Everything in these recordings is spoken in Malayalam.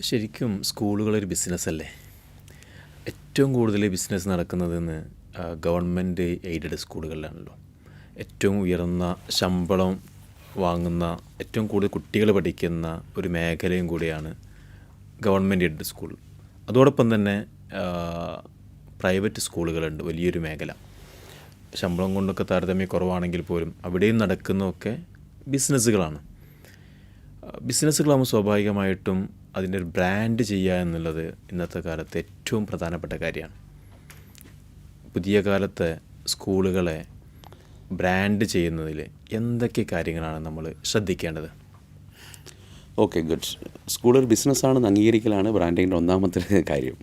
ശരിക്കും സ്കൂളുകളൊരു ബിസിനസ്സല്ലേ? ഏറ്റവും കൂടുതൽ ബിസിനസ് നടക്കുന്നതെന്ന് ഗവൺമെന്റ് എയ്ഡഡ് സ്കൂളുകളിലാണല്ലോ. ഏറ്റവും ഉയർന്ന ശമ്പളം വാങ്ങുന്ന ഏറ്റവും കൂടുതൽ കുട്ടികൾ പഠിക്കുന്ന ഒരു മേഖലയും കൂടിയാണ് ഗവൺമെന്റ് എയ്ഡഡ് സ്കൂൾ. അതോടൊപ്പം തന്നെ പ്രൈവറ്റ് സ്കൂളുകളുണ്ട് വലിയൊരു മേഖല. ശമ്പളം കൊണ്ടൊക്കെ താരതമ്യം കുറവാണെങ്കിൽ പോലും അവിടെയും നടക്കുന്നതൊക്കെ ബിസിനസ്സുകളാണ്. ബിസിനസ്സുകളാകുമ്പോൾ സ്വാഭാവികമായിട്ടും അതിന്റെ ഒരു ബ്രാൻഡ് ചെയ്യുക എന്നുള്ളത് ഇന്നത്തെ കാലത്ത് ഏറ്റവും പ്രധാനപ്പെട്ട കാര്യമാണ്. പുതിയ കാലത്തെ സ്കൂളുകളെ ബ്രാൻഡ് ചെയ്യുന്നതിൽ എന്തൊക്കെ കാര്യങ്ങളാണ് നമ്മൾ ശ്രദ്ധിക്കേണ്ടത്? Okay good. സ്കൂൾ ഒരു ബിസിനസ്സാണെന്ന് അംഗീകരിക്കലാണ് ബ്രാൻഡിങ്ങിന്റെ ഒന്നാമത്തെ കാര്യം.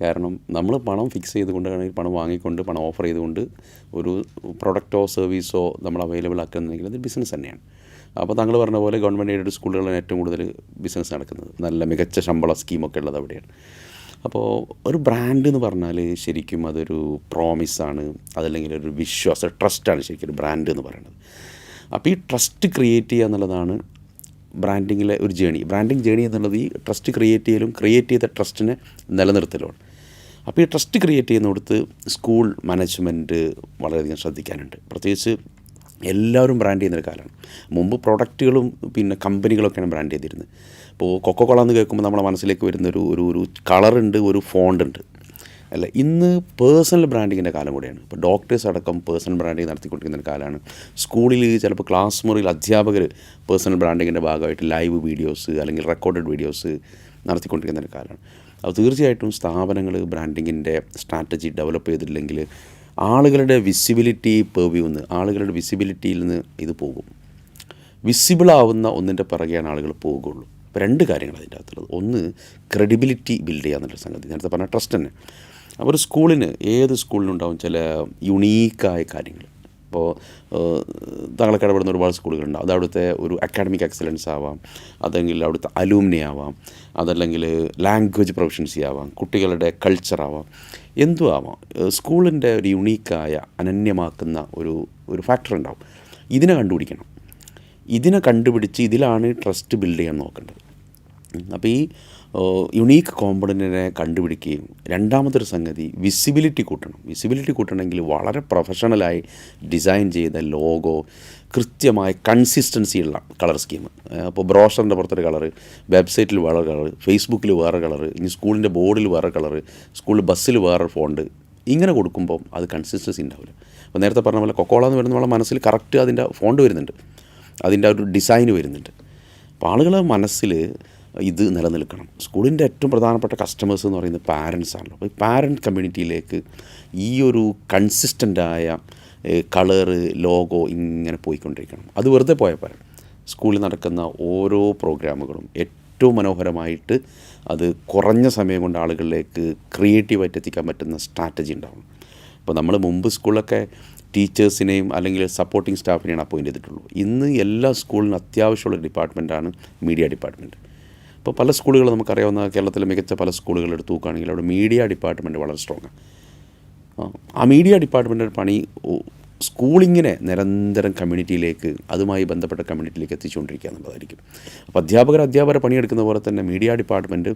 കാരണം നമ്മൾ പണം ഫിക്സ് ചെയ്തുകൊണ്ട് അല്ലെങ്കിൽ പണം വാങ്ങിക്കൊണ്ട് പണം ഓഫർ ചെയ്തുകൊണ്ട് ഒരു പ്രൊഡക്റ്റോ സർവീസോ നമ്മൾ അവൈലബിൾ ആക്കുന്നുണ്ടെങ്കിൽ അത് ബിസിനസ് തന്നെയാണ്. അപ്പോൾ താങ്കൾ പറഞ്ഞ പോലെ ഗവൺമെന്റ് എയ്ഡഡ് സ്കൂളുകളാണ് ഏറ്റവും കൂടുതൽ ബിസിനസ് നടക്കുന്നത്. നല്ല മികച്ച ശമ്പള സ്കീമൊക്കെ ഉള്ളത് അവിടെയാണ്. അപ്പോൾ ഒരു ബ്രാൻഡ് എന്ന് പറഞ്ഞാൽ ശരിക്കും അതൊരു പ്രോമിസാണ് അതല്ലെങ്കിൽ ഒരു വിശ്വാസം ട്രസ്റ്റാണ് ശരിക്കും ഒരു ബ്രാൻഡ് എന്ന് പറയുന്നത്. അപ്പോൾ ഈ ട്രസ്റ്റ് ക്രിയേറ്റ് ചെയ്യുക എന്നുള്ളതാണ് ബ്രാൻഡിങ്ങിലെ ഒരു ജേണി ബ്രാൻഡിങ് ജേണി എന്നുള്ളത് ഈ ട്രസ്റ്റ് ക്രിയേറ്റ് ചെയ്യലും ക്രിയേറ്റ് ചെയ്ത ട്രസ്റ്റിനെ നിലനിർത്തലുമാണ്. അപ്പോൾ ഈ ട്രസ്റ്റ് ക്രിയേറ്റ് ചെയ്യുന്നിടത്ത് സ്കൂൾ മാനേജ്മെന്റ് വളരെയധികം ശ്രദ്ധിക്കാനുണ്ട്. പ്രത്യേകിച്ച് എല്ലാവരും ബ്രാൻഡ് ചെയ്യുന്നൊരു കാലമാണ്. മുമ്പ് പ്രൊഡക്റ്റുകളും പിന്നെ കമ്പനികളൊക്കെയാണ് ബ്രാൻഡ് ചെയ്തിരുന്നത്. ഇപ്പോൾ കൊക്കോകോള എന്ന് കേൾക്കുമ്പോൾ നമ്മുടെ മനസ്സിലേക്ക് വരുന്നൊരു ഒരു ഒരു കളറുണ്ട് ഒരു ഫോണ്ട് ഉണ്ട്. അല്ല ഇന്ന് പേഴ്സണൽ ബ്രാൻഡിങ്ങിന്റെ കാലം കൂടിയാണ്. ഇപ്പോൾ ഡോക്ടേഴ്സ് അടക്കം പേഴ്സണൽ ബ്രാൻഡിങ് നടത്തിക്കൊണ്ടിരിക്കുന്ന ഒരു കാലമാണ്. സ്കൂളിൽ ചിലപ്പോൾ ക്ലാസ് മുറിയിൽ അധ്യാപകർ പേഴ്സണൽ ബ്രാൻഡിങ്ങിന്റെ ഭാഗമായിട്ട് ലൈവ് വീഡിയോസ് അല്ലെങ്കിൽ റെക്കോർഡഡ് വീഡിയോസ് നടത്തിക്കൊണ്ടിരിക്കുന്ന ഒരു കാലമാണ്. അപ്പോൾ തീർച്ചയായിട്ടും സ്ഥാപനങ്ങൾ ബ്രാൻഡിങ്ങിന്റെ സ്ട്രാറ്റജി ഡെവലപ്പ് ചെയ്തിട്ടില്ലെങ്കിൽ ആളുകളുടെ വിസിബിലിറ്റി പെർവ്യൂ നിന്ന് ആളുകളുടെ വിസിബിലിറ്റിയിൽ നിന്ന് ഇത് പോകും. വിസിബിളാവുന്ന ഒന്നിന്റെ പിറകെയാണ് ആളുകൾ പോകുള്ളൂ. അപ്പോൾ രണ്ട് കാര്യങ്ങൾ അതിന്റെ അകത്തുള്ളത്. ഒന്ന് ക്രെഡിബിലിറ്റി ബിൽഡ് ചെയ്യുക സംഗതി. നേരത്തെ പറഞ്ഞ ട്രസ്റ്റ് തന്നെ. അപ്പോൾ ഒരു സ്കൂളിന് ഏത് സ്കൂളിനുണ്ടാവും ചില യുണീക്കായ കാര്യങ്ങൾ? ഇപ്പോൾ താങ്കളൊക്കെ ഇടപെടുന്ന ഒരുപാട് സ്കൂളുകളുണ്ട്. അത് അവിടുത്തെ ഒരു അക്കാഡമിക് എക്സലൻസ് ആവാം അതെങ്കിൽ അവിടുത്തെ അലൂമിനി ആവാം അതല്ലെങ്കിൽ ലാംഗ്വേജ് പ്രൊഫഷൻസി ആവാം കുട്ടികളുടെ കൾച്ചർ ആവാം എന്തു ആവാം. സ്കൂളിന്റെ ഒരു യുണീക്കായ അനന്യമാക്കുന്ന ഒരു ഒരു ഫാക്ടർ ഉണ്ടാവും. ഇതിനെ കണ്ടുപിടിക്കണം. ഇതിനെ കണ്ടുപിടിച്ച് ഇതിലാണ് ട്രസ്റ്റ് ബിൽഡ് ചെയ്യാൻ നോക്കേണ്ടത്. അപ്പോൾ ഈ യുണീക്ക് കോമ്പണന്റിനെ കണ്ടുപിടിക്കുകയും രണ്ടാമതൊരു സംഗതി വിസിബിലിറ്റി കൂട്ടണം. വിസിബിലിറ്റി കൂട്ടണമെങ്കിൽ വളരെ പ്രൊഫഷണലായി ഡിസൈൻ ചെയ്ത ലോഗോ കൃത്യമായ കൺസിസ്റ്റൻസിയുള്ള കളർ സ്കീം അപ്പോൾ ബ്രോഷറിന്റെ പുറത്തൊരു കളറ് വെബ്സൈറ്റിൽ വേറെ കളറ് ഫേസ്ബുക്കിൽ വേറെ കളറ് ഇനി സ്കൂളിന്റെ ബോർഡിൽ വേറെ കളറ് സ്കൂളിൽ ബസ്സിൽ വേറെ ഫോണ്ട് ഇങ്ങനെ കൊടുക്കുമ്പോൾ അത് കൺസിസ്റ്റൻസി ഉണ്ടാവില്ല. അപ്പോൾ നേരത്തെ പറഞ്ഞ പോലെ കൊക്കോള എന്ന് വരുന്ന നമ്മളെ മനസ്സിൽ കറക്റ്റ് അതിന്റെ ഫോണ്ട് വരുന്നുണ്ട്. അതിന്റെ ഒരു ഡിസൈൻ വരുന്നുണ്ട്. അപ്പോൾ ആളുകളെ മനസ്സിൽ ഇത് നിലനിൽക്കണം. സ്കൂളിന്റെ ഏറ്റവും പ്രധാനപ്പെട്ട കസ്റ്റമേഴ്സ് എന്ന് പറയുന്നത് പാരൻസ് ആണല്ലോ. അപ്പോൾ ഈ പാരന്റ് കമ്മ്യൂണിറ്റിയിലേക്ക് ഈ ഒരു കൺസിസ്റ്റന്റായ കളറ് ലോഗോ ഇങ്ങനെ പോയിക്കൊണ്ടിരിക്കണം. അത് വെറുതെ പോയാൽ പോരാ. സ്കൂളിൽ നടക്കുന്ന ഓരോ പ്രോഗ്രാമുകളും ഏറ്റവും മനോഹരമായിട്ട് അത് കുറഞ്ഞ സമയം കൊണ്ട് ആളുകളിലേക്ക് ക്രിയേറ്റീവായിട്ട് എത്തിക്കാൻ പറ്റുന്ന സ്ട്രാറ്റജി ഉണ്ടാവണം. അപ്പോൾ നമ്മൾ മുമ്പ് സ്കൂളിലൊക്കെ ടീച്ചേഴ്സിനെയും അല്ലെങ്കിൽ സപ്പോർട്ടിംഗ് സ്റ്റാഫിനെയാണ് അപ്പോയിന്റ് ചെയ്തിട്ടുള്ളൂ. ഇന്ന് എല്ലാ സ്കൂളിനും അത്യാവശ്യമുള്ള ഡിപ്പാർട്ട്മെന്റാണ് മീഡിയ ഡിപ്പാർട്ട്മെന്റ് ഇപ്പോൾ പല സ്കൂളുകൾ നമുക്കറിയാവുന്ന കേരളത്തിലെ മികച്ച പല സ്കൂളുകൾ എടുത്തു നോക്കുകയാണെങ്കിൽ അവിടെ മീഡിയ ഡിപ്പാർട്ട്മെന്റ് വളരെ സ്ട്രോങ് ആ മീഡിയ ഡിപ്പാർട്ട്മെന്റിന്റെ പണി സ്കൂളിങ്ങിനെ നിരന്തരം കമ്മ്യൂണിറ്റിയിലേക്ക് അതുമായി ബന്ധപ്പെട്ട കമ്മ്യൂണിറ്റിയിലേക്ക് എത്തിച്ചുകൊണ്ടിരിക്കുക എന്നുള്ളതായിരിക്കും. അപ്പോൾ അധ്യാപകർ അധ്യാപകരെ പണിയെടുക്കുന്ന പോലെ തന്നെ മീഡിയ ഡിപ്പാർട്ട്മെന്റ്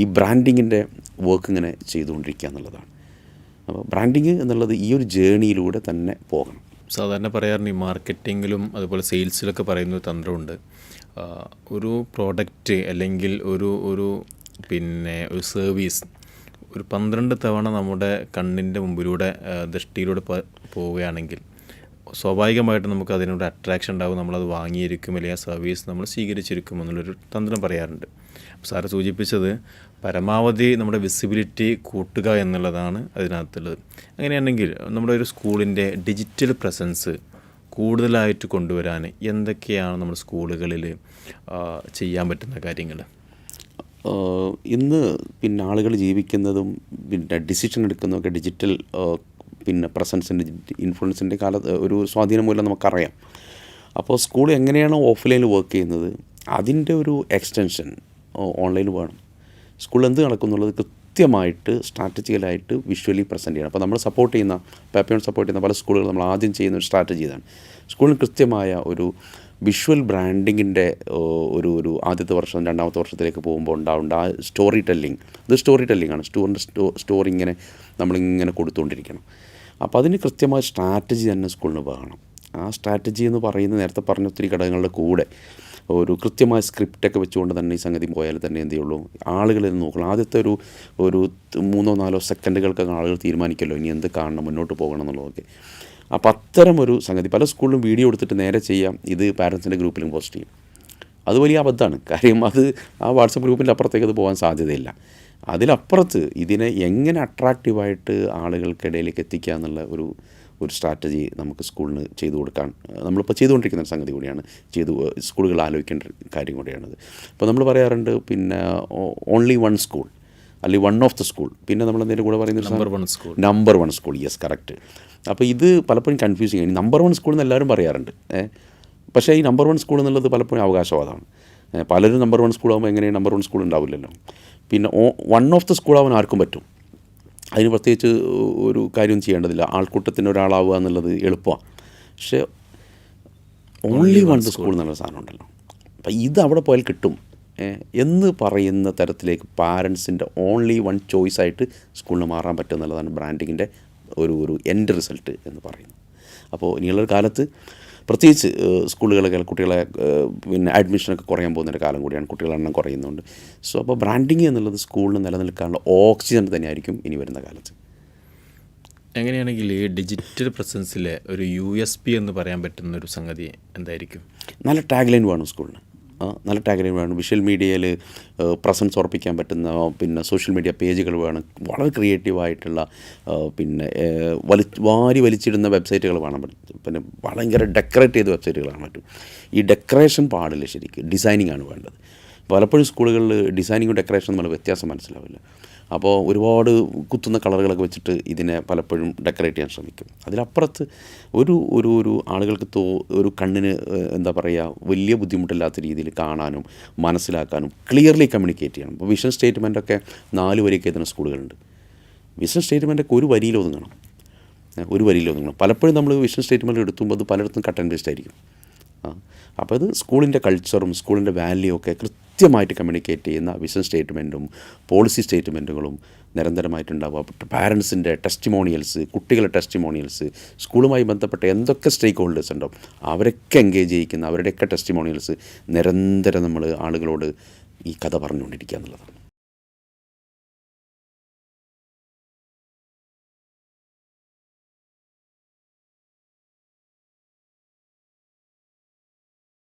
ഈ ബ്രാൻഡിങ്ങിന്റെ വർക്ക് ഇങ്ങനെ ചെയ്തുകൊണ്ടിരിക്കുക എന്നുള്ളതാണ്. അപ്പോൾ ബ്രാൻഡിങ് എന്നുള്ളത് ഈ ഒരു ജേണിയിലൂടെ തന്നെ പോകണം. സാധാരണ പറയാറുണ്ട് ഈ മാർക്കറ്റിങ്ങിലും അതുപോലെ സെയിൽസിലൊക്കെ പറയുന്ന തന്ത്രമുണ്ട്. ഒരു പ്രോഡക്റ്റ് അല്ലെങ്കിൽ ഒരു ഒരു പിന്നെ ഒരു സർവീസ് ഒരു പന്ത്രണ്ട് തവണ നമ്മുടെ കണ്ണിന്റെ മുമ്പിലൂടെ ദൃഷ്ടിയിലൂടെ പോവുകയാണെങ്കിൽ സ്വാഭാവികമായിട്ടും നമുക്ക് അതിനോട് അട്രാക്ഷൻ ഉണ്ടാവും. നമ്മളത് വാങ്ങിയിരിക്കും അല്ലെങ്കിൽ ആ സർവീസ് നമ്മൾ സ്വീകരിച്ചിരിക്കും എന്നുള്ളൊരു തന്ത്രം പറയാറുണ്ട്. സാറ് സൂചിപ്പിച്ചത് പരമാവധി നമ്മുടെ വിസിബിലിറ്റി കൂട്ടുക എന്നുള്ളതാണ് അതിനകത്തുള്ളത്. അങ്ങനെയാണെങ്കിൽ നമ്മുടെ ഒരു സ്കൂളിന്റെ ഡിജിറ്റൽ പ്രസൻസ് കൂടുതലായിട്ട് കൊണ്ടുവരാൻ എന്തൊക്കെയാണ് നമ്മുടെ സ്കൂളുകളിൽ ചെയ്യാൻ പറ്റുന്ന കാര്യങ്ങൾ? ഇന്ന് പിന്നെ ആളുകൾ ജീവിക്കുന്നതും പിന്നെ ഡിസിഷൻ എടുക്കുന്നതൊക്കെ ഡിജിറ്റൽ പിന്നെ പ്രസൻസിന്റെ ഇൻഫ്ലുവൻസിന്റെ കാലത്ത് ഒരു സ്വാധീനം മൂലം നമുക്കറിയാം. അപ്പോൾ സ്കൂൾ എങ്ങനെയാണോ ഓഫ്ലൈനിൽ വർക്ക് ചെയ്യുന്നത്? അതിന്റെ ഒരു എക്സ്റ്റൻഷൻ ഓൺലൈനിൽ വേണം. സ്കൂളിൽ എന്ത് നടക്കുന്നുള്ളത് കൃത്യമായിട്ട് സ്ട്രാറ്റജിക്കലായിട്ട് വിഷ്വലി പ്രസന്റ് ചെയ്യണം. അപ്പോൾ നമ്മൾ സപ്പോർട്ട് ചെയ്യുന്ന പാപ്പിയോൺ സപ്പോർട്ട് ചെയ്യുന്ന പല സ്കൂളുകൾ നമ്മൾ ആദ്യം ചെയ്യുന്ന ഒരു സ്ട്രാറ്റജി ഇതാണ്. സ്കൂളിന് കൃത്യമായ ഒരു വിഷ്വൽ ബ്രാൻഡിങ്ങിന്റെ ഒരു ഒരു ആദ്യത്തെ വർഷം രണ്ടാമത്തെ വർഷത്തിലേക്ക് പോകുമ്പോൾ ഉണ്ടാവേണ്ട ആ സ്റ്റോറി ടെല്ലിംഗ് ഇത് സ്റ്റോറി ടെല്ലിംഗ് ആണ്. സ്റ്റോറിന്റെ സ്റ്റോ സ്റ്റോറി ഇങ്ങനെ നമ്മളിങ്ങനെ കൊടുത്തുകൊണ്ടിരിക്കണം. അപ്പോൾ അതിന് കൃത്യമായ സ്ട്രാറ്റജി തന്നെ സ്കൂളിന് വേണം. ആ സ്ട്രാറ്റജി എന്ന് പറയുന്ന നേരത്തെ പറഞ്ഞ ഒത്തിരി ഘടകങ്ങളുടെ കൂടെ ഒരു കൃത്യമായ സ്ക്രിപ്റ്റൊക്കെ വെച്ചുകൊണ്ട് തന്നെ ഈ സംഗതി പോയാൽ തന്നെ എന്തേ ചെയ്യുള്ളൂ? ആളുകളിൽ നോക്കണം. ആദ്യത്തെ ഒരു ഒരു മൂന്നോ നാലോ സെക്കൻഡുകൾക്കൊക്കെ ആളുകൾ തീരുമാനിക്കല്ലോ. ഇനി എന്ത് കാണണം മുന്നോട്ട് പോകണം എന്നുള്ളതൊക്കെ. അപ്പോൾ അത്തരം ഒരു സംഗതി പല സ്കൂളിലും വീഡിയോ എടുത്തിട്ട് നേരെ ചെയ്യാം. ഇത് പാരൻസിന്റെ ഗ്രൂപ്പിലും പോസ്റ്റ് ചെയ്യും. അത് വലിയ അബദ്ധമാണ്. കാര്യം അത് ആ വാട്സപ്പ് ഗ്രൂപ്പിന്റെ അപ്പുറത്തേക്ക് അത് പോകാൻ സാധ്യതയില്ല. അതിലപ്പുറത്ത് ഇതിനെ എങ്ങനെ അട്രാക്റ്റീവായിട്ട് ആളുകൾക്കിടയിലേക്ക് എത്തിക്കുക എന്നുള്ള ഒരു ഒരു സ്ട്രാറ്റജി നമുക്ക് സ്കൂളിന് ചെയ്തു കൊടുക്കാൻ നമ്മളിപ്പോൾ ചെയ്തുകൊണ്ടിരിക്കുന്ന ഒരു സംഗതി കൂടിയാണ്. ചെയ്തു സ്കൂളുകൾ ആലോചിക്കേണ്ട കാര്യം കൂടിയാണത്. അപ്പോൾ നമ്മൾ പറയാറുണ്ട് പിന്നെ ഓൺലി വൺ സ്കൂൾ അല്ലെങ്കിൽ വൺ ഓഫ് ദ സ്കൂൾ പിന്നെ നമ്മൾ എന്തെങ്കിലും കൂടെ പറയുന്ന number one school number one school yes correct അപ്പോൾ ഇത് പലപ്പോഴും കൺഫ്യൂസിങ് ആണ് നമ്പർ വൺ സ്കൂൾ എന്ന് എല്ലാവരും പറയാറുണ്ട് പക്ഷേ ഈ നമ്പർ വൺ സ്കൂൾ എന്നുള്ളത് പലപ്പോഴും അവകാശവാദമാണ്. പലരും നമ്പർ വൺ സ്കൂൾ സ്കൂളാകുമ്പോൾ എങ്ങനെയാണ് നമ്പർ വൺ സ്കൂൾ ഉണ്ടാവില്ലല്ലോ. പിന്നെ വൺ ഓഫ് ദ സ്കൂളാവാൻ ആർക്കും പറ്റും. അതിന് പ്രത്യേകിച്ച് ഒരു കാര്യം ചെയ്യേണ്ടതില്ല. ആൾക്കൂട്ടത്തിന് ഒരാളാവുക എന്നുള്ളത് എളുപ്പമാണ്. പക്ഷേ ഓൺലി വൺ സ്കൂൾ എന്നുള്ള സാധനം ഉണ്ടല്ലോ. അപ്പം ഇത് അവിടെ പോയാൽ കിട്ടും. എന്ന് പറയുന്ന തരത്തിലേക്ക് പാരൻസിന്റെ ഓൺലി വൺ ചോയ്സ് ആയിട്ട് സ്കൂളിന് മാറാൻ പറ്റും എന്നുള്ളതാണ് ബ്രാൻഡിങ്ങിന്റെ ഒരു ഒരു എൻഡ് റിസൾട്ട് എന്ന് പറയുന്നത്. അപ്പോൾ ഇനിയുള്ളൊരു കാലത്ത് പ്രത്യേകിച്ച് സ്കൂളുകളൊക്കെ കുട്ടികളെ പിന്നെ അഡ്മിഷനൊക്കെ കുറയാൻ പോകുന്നൊരു കാലം കൂടിയാണ് കുട്ടികളുടെ എണ്ണം കുറയുന്നുണ്ട് സോ അപ്പോൾ ബ്രാൻഡിങ് എന്നുള്ളത് സ്കൂളിൽ നിലനിൽക്കാനുള്ള ഓക്സിജൻ തന്നെയായിരിക്കും ഇനി വരുന്ന കാലത്ത്. എങ്ങനെയാണെങ്കിൽ ഈ ഡിജിറ്റൽ പ്രസൻസിലെ ഒരു യു എസ് പി എന്ന് പറയാൻ പറ്റുന്ന ഒരു സംഗതി എന്തായിരിക്കും? നല്ല ടാഗ് ലൈൻ വേണം സ്കൂളിന്. നല്ല ടാഗ് ലൈൻ വേണം. വിഷ്വൽ മീഡിയയിൽ പ്രസൻസ് ഉറപ്പിക്കാൻ പറ്റുന്ന പിന്നെ സോഷ്യൽ മീഡിയ പേജുകൾ വേണം. വളരെ ക്രിയേറ്റീവായിട്ടുള്ള പിന്നെ വലി വാരി വലിച്ചിടുന്ന വെബ്സൈറ്റുകൾ വേണം. പിന്നെ ഭയങ്കര ഡെക്കറേറ്റ് ചെയ്ത വെബ്സൈറ്റുകൾ കാണാൻ പറ്റും ഈ ഡെക്കറേഷൻ പാടില്ല ശരിക്കും. ഡിസൈനിങ്ങാണ് വേണ്ടത്. പലപ്പോഴും സ്കൂളുകളിൽ ഡിസൈനിങ്ങും ഡെക്കറേഷനും നമ്മൾ വ്യത്യാസം മനസ്സിലാവില്ല. അപ്പോൾ ഒരുപാട് കുത്തുന്ന കളറുകളൊക്കെ വെച്ചിട്ട് ഇതിനെ പലപ്പോഴും ഡെക്കറേറ്റ് ചെയ്യാൻ ശ്രമിക്കും. അതിലപ്പുറത്ത് ഒരു ഒരു ഒരു ആളുകൾക്ക് തോ ഒരു കണ്ണിന് എന്താ പറയുക വലിയ ബുദ്ധിമുട്ടില്ലാത്ത രീതിയിൽ കാണാനും മനസ്സിലാക്കാനും ക്ലിയർലി കമ്മ്യൂണിക്കേറ്റ് ചെയ്യണം. ഇപ്പോൾ വിഷൻ സ്റ്റേറ്റ്മെന്റൊക്കെ നാല് വരിയൊക്കെ എത്തുന്ന സ്കൂളുകളുണ്ട്. വിഷൻ സ്റ്റേറ്റ്മെന്റൊക്കെ ഒരു വരിയിൽ ഒതുങ്ങണം. ഒരു വരിയിൽ ഒതുങ്ങണം. പലപ്പോഴും നമ്മൾ വിഷൻ സ്റ്റേറ്റ്മെന്റ് എടുത്തുമ്പോൾ അത് പലയിടത്തും കട്ട് ആൻഡ് പേസ്റ്റ് ആയിരിക്കും. അപ്പോൾ അത് സ്കൂളിന്റെ കൾച്ചറും സ്കൂളിന്റെ വാല്യൂ ഒക്കെ കൃത്യമായിട്ട് കമ്മ്യൂണിക്കേറ്റ് ചെയ്യുന്ന വിഷൻ സ്റ്റേറ്റ്മെന്റും പോളിസി സ്റ്റേറ്റ്മെന്റുകളും നിരന്തരമായിട്ടുണ്ടാവുക. പാരൻസിന്റെ ടെസ്റ്റിമോണിയൽസ് കുട്ടികളുടെ ടെസ്റ്റിമോണിയൽസ് സ്കൂളുമായി ബന്ധപ്പെട്ട എന്തൊക്കെ സ്റ്റേക്ക് ഹോൾഡേഴ്സ് ഉണ്ടോ അവരൊക്കെ എൻഗേജ് ചെയ്യിക്കുന്ന അവരുടെയൊക്കെ ടെസ്റ്റിമോണിയൽസ് നിരന്തരം നമ്മൾ ആളുകളോട് ഈ കഥ പറഞ്ഞുകൊണ്ടിരിക്കുക എന്നുള്ളതാണ്.